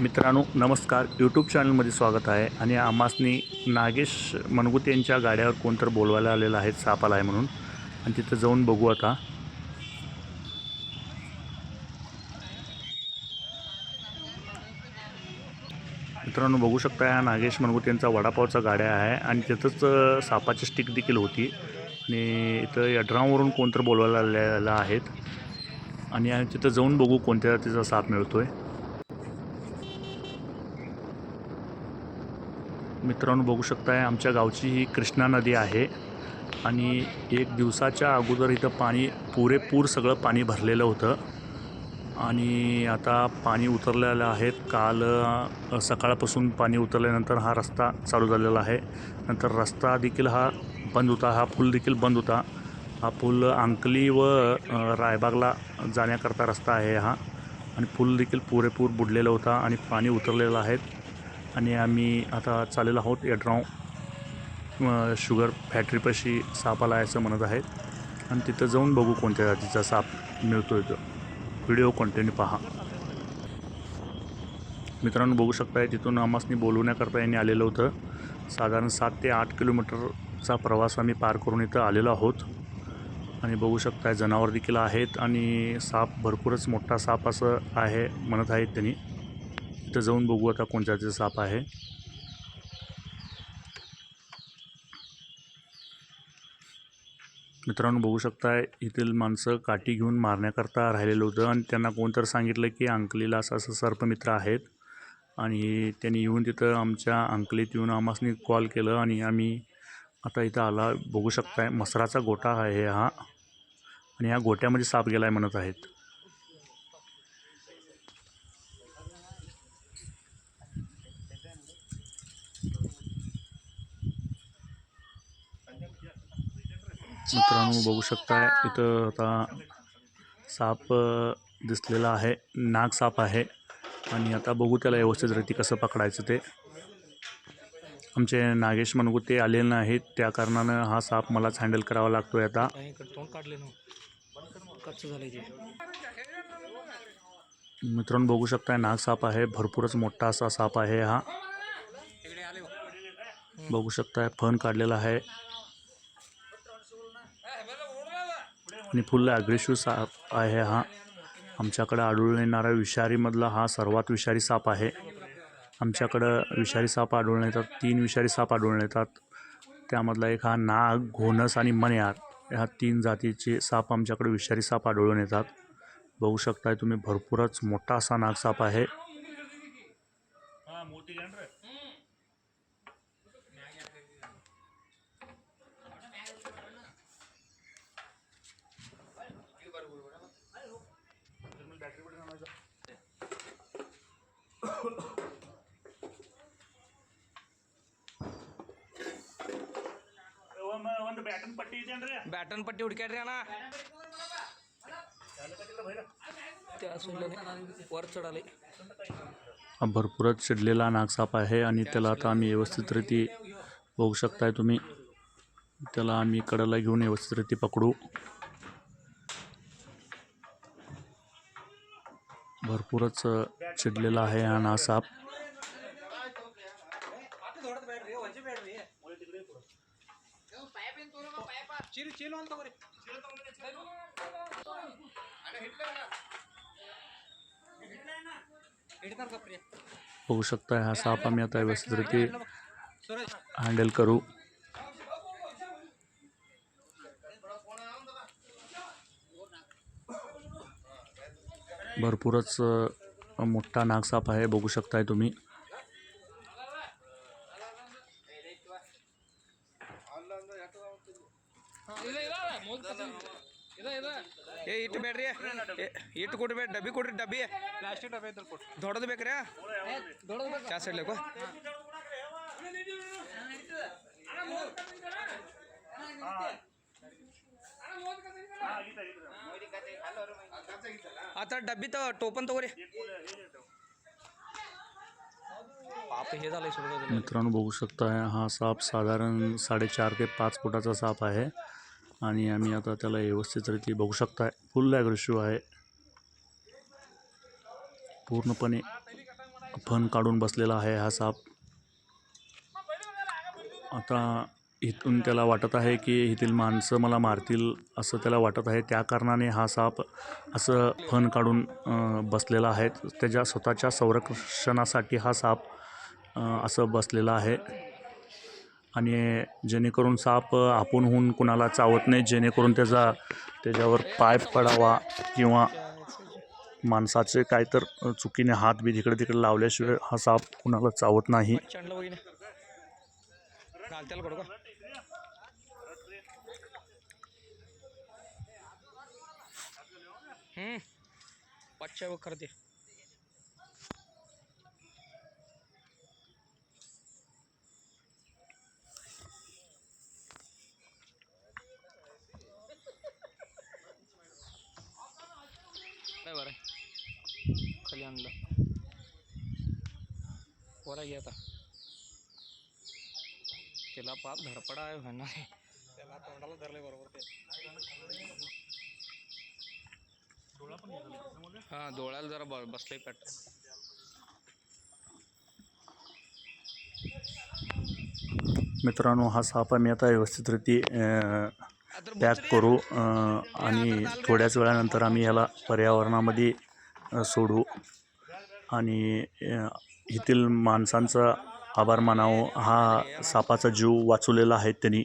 मित्रांनो नमस्कार. यूट्यूब चॅनलमध्ये स्वागत आहे आणि आमासनी नागेश मनगुते यांच्या गाड्यावर कोणतर बोलवायला आलेलं आहे साप आला आहे म्हणून. आणि तिथं जाऊन बघू आता. मित्रांनो बघू शकता हा नागेश मनगुते यांचा वडापावचा गाड्या आहे आणि तिथंच सापाची स्टिक देखील होती. आणि इथं यड्रावरून कोणतर बोलवायला आलेलं आहेत. आणि तिथं जाऊन बघू कोणत्या तिचा साप मिळतो आहे मित्रांनो बघू शकताय आमच्या गावची ही कृष्णा नदी आहे. आणि एक दिवसाच्या अगोदर इथं पाणी पुरेपूर सगळं पाणी भरलेलं होतं. आणि आता पाणी उतरलेलं आहे. काल सकाळपासून पाणी उतरल्यानंतर हा रस्ता चालू झालेला आहे. नंतर रस्ता देखील हा बंद होता. हा पूल देखील बंद होता. हा पूल अंकली व रायबागला जाण्याकरता रस्ता आहे हा. आणि पूल देखील पुरेपूर बुडलेला होता आणि पाणी उतरलेलं आहे. आणि आम्ही आता चाललेलो आहोत एड्राव शुगर फॅक्टरीपाशी साप आला आहे असं म्हणत आहेत. आणि तिथं जाऊन बघू कोणत्या जातीचा साप मिळतो तो. व्हिडिओ कंटिन्यू पहा. मित्रांनो बघू शकताय तिथून आम्हासनी बोलवण्याकरता यांनी आलेलं होतं. साधारण सात ते आठ किलोमीटरचा प्रवास आम्ही पार करून इथं आलेलो आहोत. आणि बघू शकताय जनावर देखील आहेत आणि साप भरपूरच मोठा साप असं आहे म्हणत आहेत त्यांनी. तिथं जाऊन बघू आता कोणत्या जातीचा साप आहे. मित्रांनो बघू शकताय येथील माणसं काठी घेऊन मारण्याकरता राहिलेलं होतं आणि त्यांना कोणतर सांगितलं की अंकलीला असं असं सर्पमित्र आहेत. आणि त्यांनी येऊन तिथं आमच्या अंकलीत येऊन आम्हासनी कॉल केलं आणि आम्ही आता इथं आला. बघू शकताय मसराचा गोटा आहे हा. आणि ह्या गोट्यामध्ये साप गेला आहे म्हणत आहेत. मित्रांनो बघू शकताय इथं आता साप दिसलेला आहे. नाग साप आहे. आणि आता बघू त्याला व्यवस्थित रीती कसं पकडायचं ते. आमचे नागेश मनगुते आलेले नाहीत. त्या कारणानं हा साप मलाच हँडल करावा लागतो आहे आता मित्रांनो बघू शकताय नाग साप आहे. भरपूरच मोठा असा साप आहे हा. बघू शकताय फन काढलेला आहे. आणि फुल ॲग्रेसिव्ह साप आहे हा. आमच्याकडं आढळून येणारा विषारीमधला हा सर्वात विषारी साप आहे. आमच्याकडं विषारी साप आढळून येतात तीन विषारी साप आढळून येतात. त्यामधला एक हा नाग घोणस आणि मन्यार ह्या तीन जातीचे साप आमच्याकडे विषारी साप आढळून येतात. बघू शकताय तुम्ही भरपूरच मोठा असा नागसाप आहे. ಬ್ಯಾಟನ್ ಪಟ್ಟಿ ಹುಡ್ಕ್ಯಾಡ್ರಿ ಅಣ್ಣ त्या सोडल्याने वर चढाले हा भरपूरच चिडलेला नागसाप आहे आणि त्याला आता आम्ही व्यवस्थितरीती बघू शकताय तुम्ही त्याला आम्ही कडेला घेऊन व्यवस्थितरीती पकडू भरपूरच अ, चिडलेला आहे हा नागसाप बघू शकताय हा साप आम्ही आता व्यवस्थितरीती हँडल करू. भरपूरच मोठा नागसाप आहे बघू शकताय तुम्ही. ಇಟ್ಟು ಬೇಡ್ರಿ ಏ, ಇಟ್ಟು ಕೊಡ್ರಿ ಬೇಡ ಡಬ್ಬಿ ಕೊಡ್ರಿ ಡಬ್ಬಿ ಪ್ಲಾಸ್ಟಿಕ್ ಡಬ್ಬಿ ದೊಡ್ಡದು ಬೇಕ್ರಿ ಚಾ ಸೈಡ್ಲೇಕೋ आता डब्बी तर टोपन तगोरी पाप हे झालंय सोडून मित्रांनो बघू शकताय हा साप साधारण साडेचार ते पाच फुटाचा साप आहे आणि आम्ही आता त्याला व्यवस्थितरीती बघू शकताय. फुल ॲग्रेसिव्ह आहे. पूर्णपणे फन काढून बसलेला आहे हा साप. आता इथून त्याला वाटत आहे की इथील माणसं मला मारतील असं त्याला वाटत आहे. त्या कारणाने हा साप असं फन काढून बसलेला आहे. त्याच्या स्वतःच्या संरक्षणासाठी हा साप असं बसलेला आहे. आणि जेणेकरून साप आपण होऊन कुणाला चावत नाही जेणेकरून त्याचा त्याच्यावर पाय पडावा किंवा माणसाचे काय तर चुकीने हात बी तिकडे तिकडे लावल्याशिवाय हा साप कुणाला चावत नाही. पाचशे खरं ते काय बरं आहे. खाली आणलं? वर घे आता. त्याला पाप धडपडा आहे म्हणणार आहे त्याला तोंडाला धरले बरोबर ते. हा डोळ्याला जरा ब- बसलंय पॅट मित्रांनो हा साप आम्ही आता व्यवस्थितरित्या पॅक करू आणि थोड्याच वेळानंतर आम्ही ह्याला पर्यावरणामध्ये सोडू. आणि येथील माणसांचा आभार मानावं हा सापाचा जीव वाचवलेला आहे त्यांनी.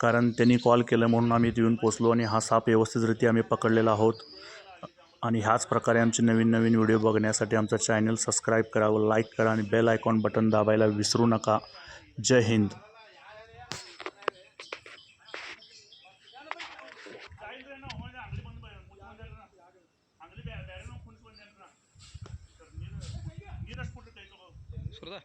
कारण त्यांनी कॉल केलं म्हणून आम्ही इथे येऊन पोचलो आणि हा साप व्यवस्थितरित्या आम्ही पकडलेला आहोत. आणि ह्याच प्रकारे आमचे नवीन नवीन व्हिडिओ बघण्यासाठी आमचा चॅनल सबस्क्राईब करा व लाईक करा आणि बेल आयकॉन बटन दाबायला विसरू नका. जय हिंद. ಸುರದ.